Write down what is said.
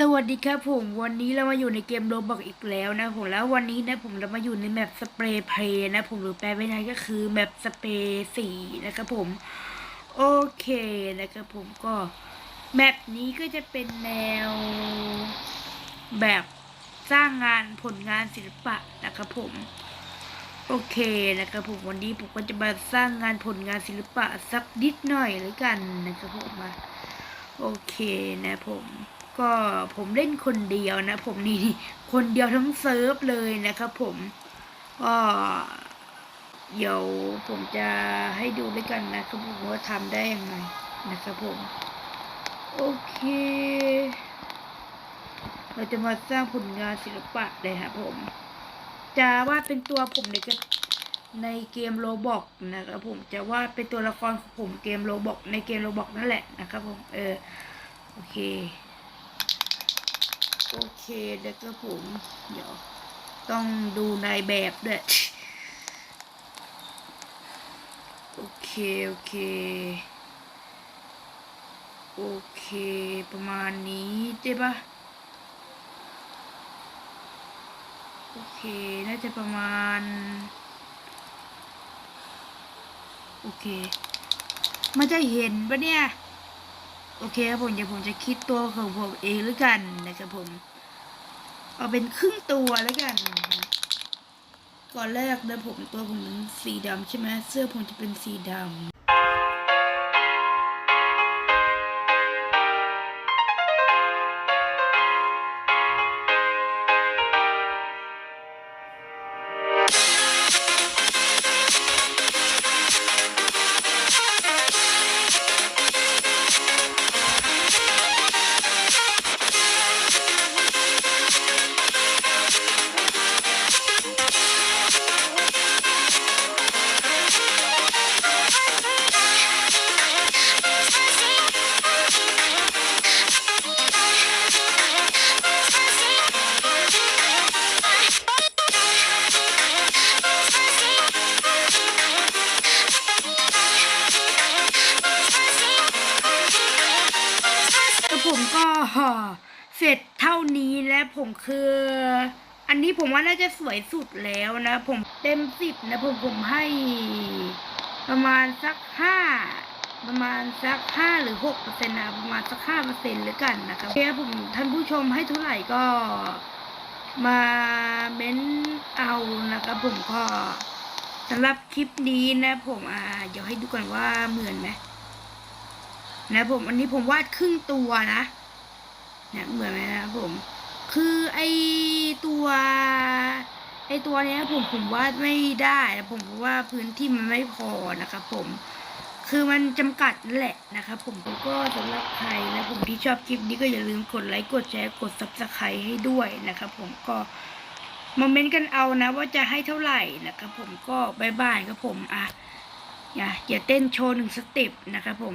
สวัสดีครับผมวันนี้เรามาอยู่ในเกมโรบอกอีกแล้วนะผมแล้ววันนี้นะผมเรามาอยู่ในแมปสเปรย์เพลย์นะผมหรือแปลเป็นไทยก็คือแมปสเปรย์สีนะครับผมโอเคนะครับผมก็แมปนี้ก็จะเป็นแนวแบบสร้างงานผลงานศิลปะนะครับผมโอเคนะครับผมวันนี้ผมก็จะมาสร้างงานผลงานศิลปะสักนิดหน่อยแล้วกันนะครับผมมาโอเคนะผม ก็ผมเล่นคนเดียวนะ ผมนี่คนเดียวทั้งเซิร์ฟเลยนะครับผมก็เดี๋ยวผมจะให้ดูด้วยกันนะครับผมว่าทำได้ยังไงนะครับผม โอเค เราจะมาสร้างผลงานศิลปะเลยครับผม จะวาดเป็นตัวผมในกในเกมโรบอกนะครับผมจะวาดเป็นตัวละครของผมเกมโรบอกในเกมโรบอกนั่นแหละนะครับผมเออโอเค โอเคแล้วก็ผม เดี๋ยว ต้องดูในแบบด้วย โอเค โอเค โอเค ประมาณนี้ได้ปะโอเค น่าจะประมาณ โอเค มันจะเห็นปะเนี่ย โอเคครับผมเดี๋ยวผมจะคิดตัวของผมเองแล้วกันนะครับผม เอาเป็นครึ่งตัวแล้วกัน ก่อนแรกนะผมตัวผมเป็นสีดำใช่ไหมเสื้อผมจะเป็นสีดำ ผมก็เสร็จเท่านี้และผมคือ อันนี้ผมว่าน่าจะสวยสุดแล้วนะ ผมเต็มสิบนะผมผมให้ ประมาณสักห้าประมาณสักห้าหรือหกเปอร์เซ็นต์นะประมาณสักห้าเปอร์เซ็นต์แล้วกันนะครับเคครับผมท่านผู้ชมให้เท่าไหร่ก็มาเม้นเอานะครับผมก็สำหรับคลิปนี้นะผมอ่าเดี๋ยวให้ดูก่อนว่าเหมือนไหม นะผมอันนี้ผมวาดครึ่งตัวนะเนี่ยเหมือนไหมนะผม คือไอตัวไอตัวเนี้ยผมผมวาดไม่ได้นะผมเพราะว่าพื้นที่มันไม่พอนะครับผมคือมันจำกัดแหละนะครับผมก็สำหรับใครนะผมที่ชอบคลิปนี้ก็อย่าลืมกดไลค์กดแชร์กด subscribe ให้ด้วยนะครับผมก็มาเมนต์กันเอานะ ว่าจะให้เท่าไหร่นะครับผมก็บายบายครับผมอะอย่าอย่าเต้นโชว์หนึ่งสเต็ปนะครับผม